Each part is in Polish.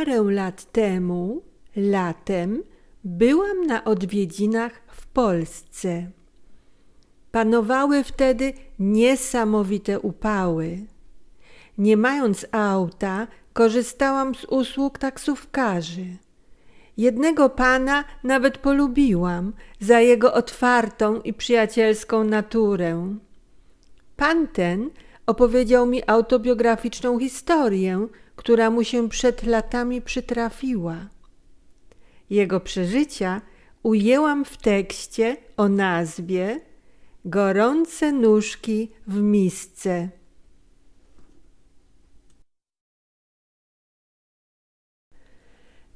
Parę lat temu, latem, byłam na odwiedzinach w Polsce. Panowały wtedy niesamowite upały. Nie mając auta, korzystałam z usług taksówkarzy. Jednego pana nawet polubiłam za jego otwartą i przyjacielską naturę. Pan ten opowiedział mi autobiograficzną historię, która mu się przed latami przytrafiła. Jego przeżycia ujęłam w tekście o nazwie Gorące nóżki w misce.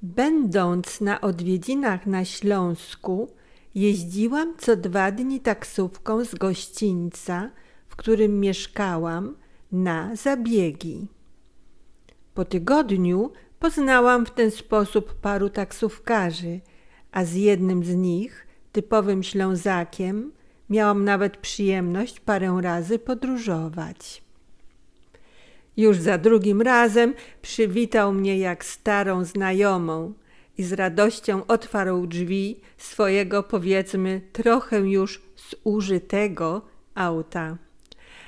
Będąc na odwiedzinach na Śląsku, jeździłam co dwa dni taksówką z gościńca, w którym mieszkałam, na zabiegi. Po tygodniu poznałam w ten sposób paru taksówkarzy, a z jednym z nich, typowym Ślązakiem, miałam nawet przyjemność parę razy podróżować. Już za drugim razem przywitał mnie jak starą znajomą i z radością otwarł drzwi swojego, powiedzmy, trochę już zużytego auta.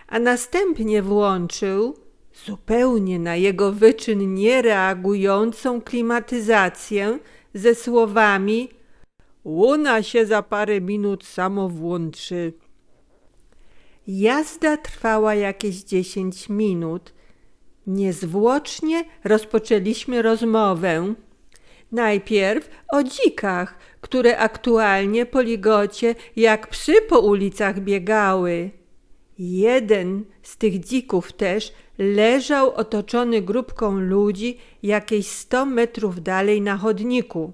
A następnie włączył, zupełnie na jego wyczyn niereagującą klimatyzację ze słowami Łuna się za parę minut samo włączy. Jazda trwała jakieś dziesięć minut. Niezwłocznie rozpoczęliśmy rozmowę. Najpierw o dzikach, które aktualnie po ligocie jak psy po ulicach biegały. Jeden z tych dzików też leżał otoczony grupką ludzi jakieś sto metrów dalej na chodniku.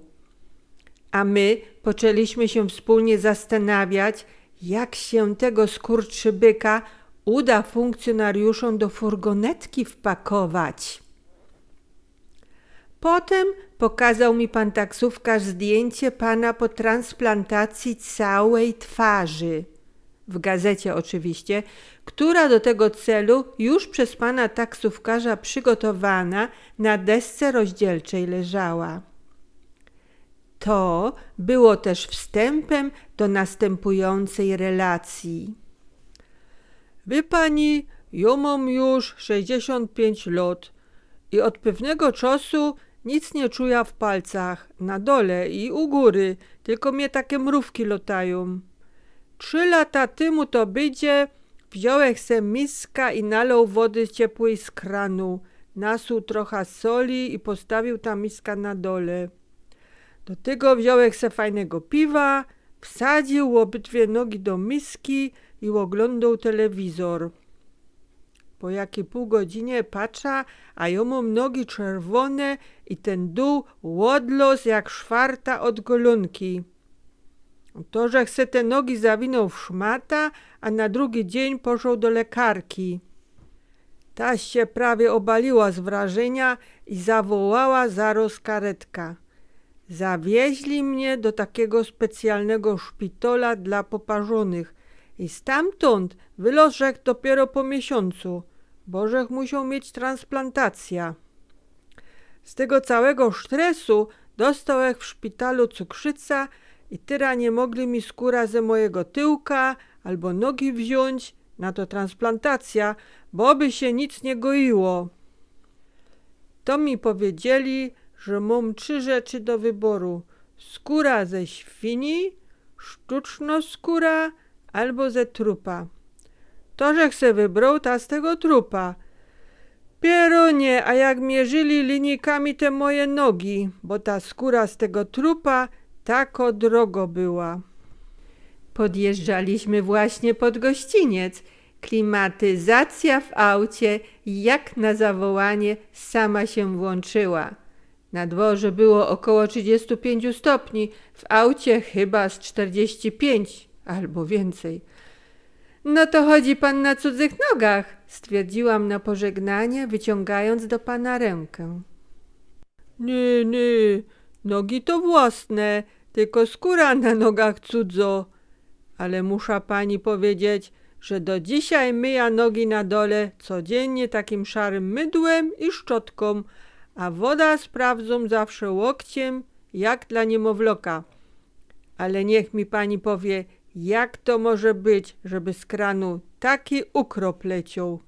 A my poczęliśmy się wspólnie zastanawiać, jak się tego skurczybyka uda funkcjonariuszom do furgonetki wpakować. Potem pokazał mi pan taksówkarz zdjęcie pana po transplantacji całej twarzy. W gazecie oczywiście, która do tego celu już przez pana taksówkarza przygotowana na desce rozdzielczej leżała. To było też wstępem do następującej relacji. Wie pani, ja mam już 65 lat i od pewnego czasu nic nie czuję w palcach, na dole i u góry, tylko mnie takie mrówki lotają. Trzy lata temu to będzie, wziąłech se miska i nalał wody ciepłej z kranu, nasuł trochę soli i postawił ta miska na dole. Do tego wziąłech se fajnego piwa, wsadził obydwie nogi do miski i oglądał telewizor. Po jakiej pół godzinie patrza, a mam nogi czerwone i ten dół łodlos jak szwarta od golonki. To, że chce te nogi zawinął w szmata, a na drugi dzień poszedł do lekarki. Ta się prawie obaliła z wrażenia i zawołała zaraz karetka. Zawieźli mnie do takiego specjalnego szpitala dla poparzonych i stamtąd wylożek dopiero po miesiącu. Bożech musiał mieć transplantacja. Z tego całego stresu dostał w szpitalu cukrzyca i tyra nie mogli mi skóra ze mojego tyłka albo nogi wziąć, na to transplantacja, bo by się nic nie goiło. To mi powiedzieli, że mam trzy rzeczy do wyboru. Skóra ze świni, sztuczna skóra albo ze trupa. To, że chce wybrał, ta z tego trupa. Pieronie, a jak mierzyli linijkami te moje nogi, bo ta skóra z tego trupa tako drogo była. Podjeżdżaliśmy właśnie pod gościniec. Klimatyzacja w aucie, jak na zawołanie, sama się włączyła. Na dworze było około 35 stopni, w aucie chyba z 45 albo więcej. No to chodzi pan na cudzych nogach, stwierdziłam na pożegnanie, wyciągając do pana rękę. Nie, nie, nogi to własne, tylko skóra na nogach cudzo. Ale muszę pani powiedzieć, że do dzisiaj myja nogi na dole codziennie takim szarym mydłem i szczotką, a woda sprawdzą zawsze łokciem, jak dla niemowloka. Ale niech mi pani powie, jak to może być, żeby z kranu taki ukrop leciał.